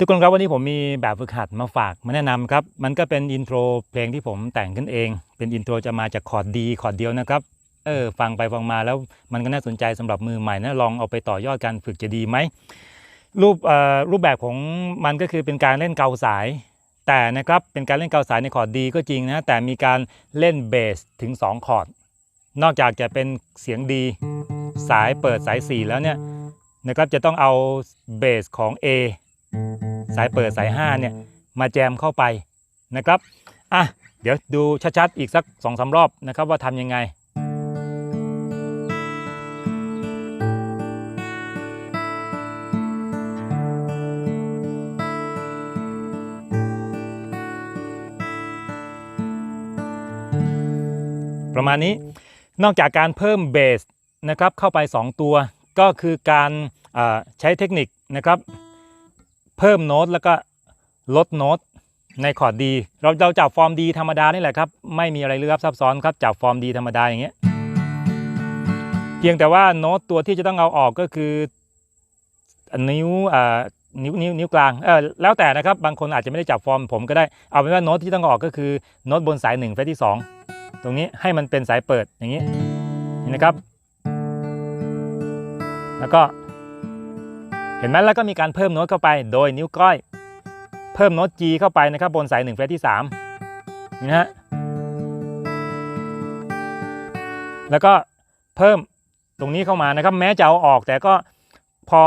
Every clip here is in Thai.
ทุกคนครับวันนี้ผมมีแบบฝึกหัดมาฝากมาแนะนำครับ มันก็เป็นอินโทรเพลงที่ผมแต่งขึ้นเอง เป็นอินโทรจะมาจากคอร์ดดีคอร์ดเดียวนะครับเออฟังไปฟังมาแล้วมันก็น่าสนใจสำหรับมือใหม่นะลองเอาไปต่อยอดการฝึกจะดีไหมรูปรูปแบบของมันก็คือเป็นการเล่นเกาสาย แต่นะครับเป็นการเล่นเกาสายในคอร์ดดีก็จริงนะแต่มีการเล่นเบสถึง 2 คอร์ดนอกจากจะเป็นเสียงดีสายเปิดสาย 4 แล้วเนี่ยนะครับจะต้องเอาเบสของ A สายเปิดสาย5เนี่ยมาแจมเข้าไปนะครับอะเดี๋ยวดูชัดๆอีกสัก2อสารอบนะครับว่าทำยังไงประมาณนี้นอกจากการเพิ่มเบสนะครับเข้าไป 2 ตัว ก็คือการาใช้เทคนิคนะครับ เพิ่มโน้ตแล้วก็ลดโน้ตในคอร์ดดีเราเราจับฟอร์มดีธรรมดานี่แหละครับ ไม่มีอะไรลึกลับซับซ้อนครับจับฟอร์มดีธรรมดาอย่างเงี้ยเพียงแต่ว่าโน้ตตัวที่จะต้องเอาออกก็คือนิ้วอ่านิ้วนิ้วนิ้วกลางเออแล้วแต่นะครับบางคนอาจจะไม่ได้จับฟอร์มผมก็ได้เอาเป็นว่าโน้ตที่ต้องออกก็คือโน้ตบนสาย1เฟรที่ 2 ตรงนี้ให้มันเป็นสายเปิดอย่างนี้นี่นะครับ แล้วก็ เห็นไหมแล้วก็มีการเพิ่มโน้ตเข้าไปโดยนิ้วก้อย เพิ่มโน้ต G เข้าไปนะครับบนสาย1เฟรที่3นี่นะฮะแล้วก็เพิ่มตรงนี้เข้ามานะครับ แม้จะเอาออกแต่ก็พอ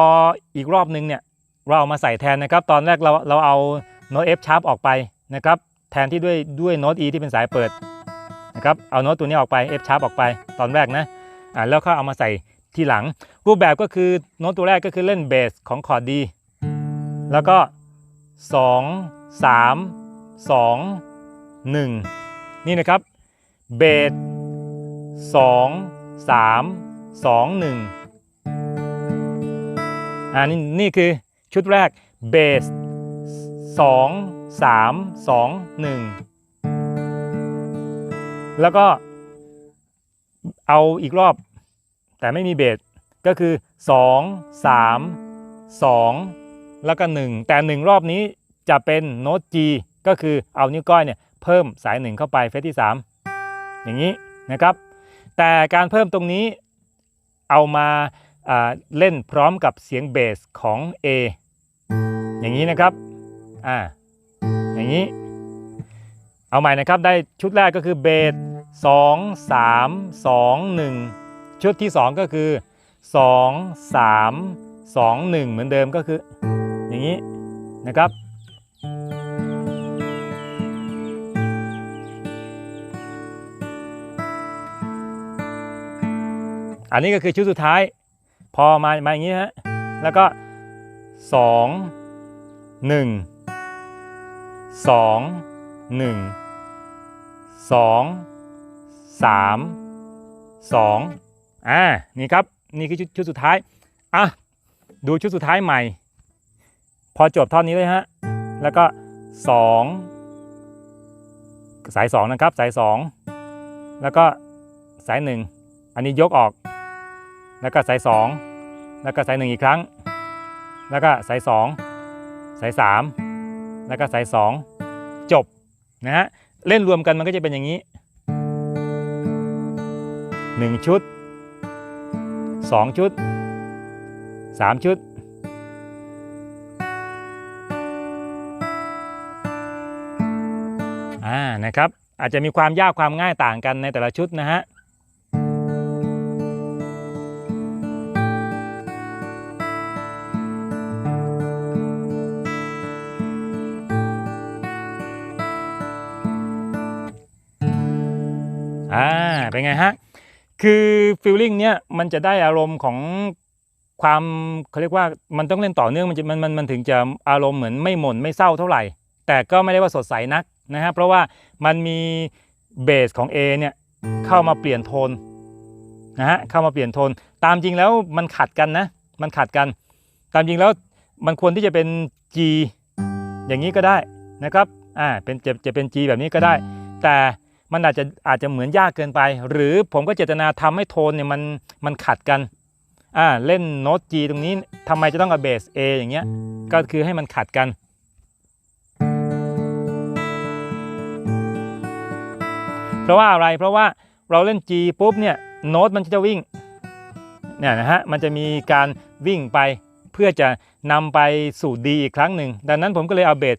อีกรอบนึงเนี่ยเราเอามาใส่แทนนะครับ ตอนแรกเราเราเอาโน้ต F sharp ออกไปนะครับ แทนที่ด้วยด้วยโน้ต E ที่เป็นสายเปิดนะครับเอาโน้ตตัวนี้ออกไป F sharp ออกไปตอนแรกนะอ่าแล้วก็เอามาใส่ ทีหลัง รูปแบบก็คือโน้ตตัวแรกก็คือเล่นเบสของคอร์ดดี แล้วก็ 2 3 2 1 นี่นะครับเบส2 3 2 1อ่านี่นี่คือชุดแรกเบส2 3 2 1 แล้วก็เอาอีกรอบ แต่ไม่มีเบสก็คือ 2 3 2 แล้วก็ 1 แต่ 1 รอบนี้จะเป็นโน้ต G ก็คือเอานิ้วก้อยเนี่ยเพิ่มสาย 1 เข้าไปเฟสที่ 3 อย่างนี้นะครับ แต่การเพิ่มตรงนี้เอามาอ่าเล่นพร้อมกับเสียงเบสของ A อย่างนี้นะครับอ่าอย่างนี้ เอาใหม่นะครับได้ชุดแรกก็คือเบส2 3 2 1 ชุดที่ 2 ก็คือ 2 3 2 1 เหมือนเดิมก็คือ อย่างนี้นะครับ อันนี้ก็คือชุดสุดท้าย พอมามาอย่างนี้ฮะแล้วก็ 2 1 2 1 2 3 2 อ่านี่ครับนี่คือชุดชุดสุดท้ายอะดูชุดสุดท้ายใหม่ พอจบท่อนนี้เลยฮะแล้วก็2สาย2นะครับสาย2แล้วก็สาย1อันนี้ยกออก แล้วก็สาย2แล้วก็สาย1อีกครั้ง แล้วก็สาย2สาย3แล้วก็สาย2จบนะฮะเล่นรวมกันมันก็จะเป็นอย่างนี้ 1 ชุด 2 ชุด 3 ชุด อ่า นะครับ อาจจะมีความยากความง่ายต่างกันในแต่ละชุดนะฮะอ่า เป็นไงฮะ คือฟีลลิ่งเนี้ยมันจะได้อารมณ์ของความเขาเรียกว่ามันต้องเล่นต่อเนื่องมันจะมันมันมันถึงจะอารมณ์เหมือนไม่หม่นไม่เศร้าเท่าไหร่ แต่ก็ไม่ได้ว่าสดใสนักนะฮะเพราะว่ามันมีเบสของ A เนี่ยเข้ามาเปลี่ยนโทนนะฮะเข้ามาเปลี่ยนโทน ตามจริงแล้วมันขัดกันนะ มันขัดกัน ตามจริงแล้วมันควรที่จะเป็น G อย่างนี้ก็ได้นะครับอ่าเป็นจะจะเป็น G แบบนี้ก็ได้ แต่ มันอาจจะอาจจะเหมือนยากเกินไป หรือผมก็เจตนาทำให้โทนเนี่ยมันมันขัดกันอ่าเล่นโน้ต G ตรงนี้ทำไมจะต้องเอาเบส A อย่างเงี้ยก็คือให้มันขัดกันเพราะว่าอะไรเพราะว่าเราเล่น G ปุ๊บเนี่ยโน้ตมันจะวิ่งเนี่ยนะฮะมันจะมีการวิ่งไปเพื่อจะนำไปสู่ D อีกครั้งหนึ่ง ดังนั้นผมก็เลยเอาเบส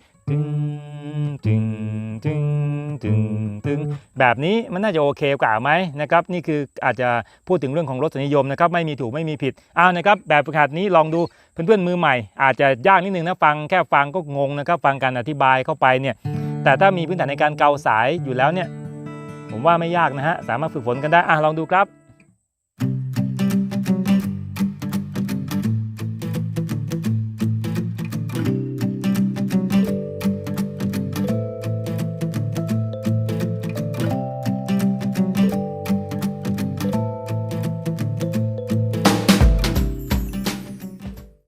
แบบนี้มันน่าจะโอเคกว่าไหมนะครับนี่คืออาจจะพูดถึงเรื่องของรสนิยมนะครับไม่มีถูกไม่มีผิดเอานะครับแบบฝึกหัดนี้ลองดูเพื่อนๆมือใหม่ อาจจะยากนิดนึงนะฟังแค่ฟังก็งงนะครับฟังการอธิบายเข้าไปเนี่ยแต่ถ้ามีพื้นฐานในการเกาสายอยู่แล้วเนี่ยผมว่าไม่ยากนะฮะสามารถฝึกฝนกันได้อะลองดูครับ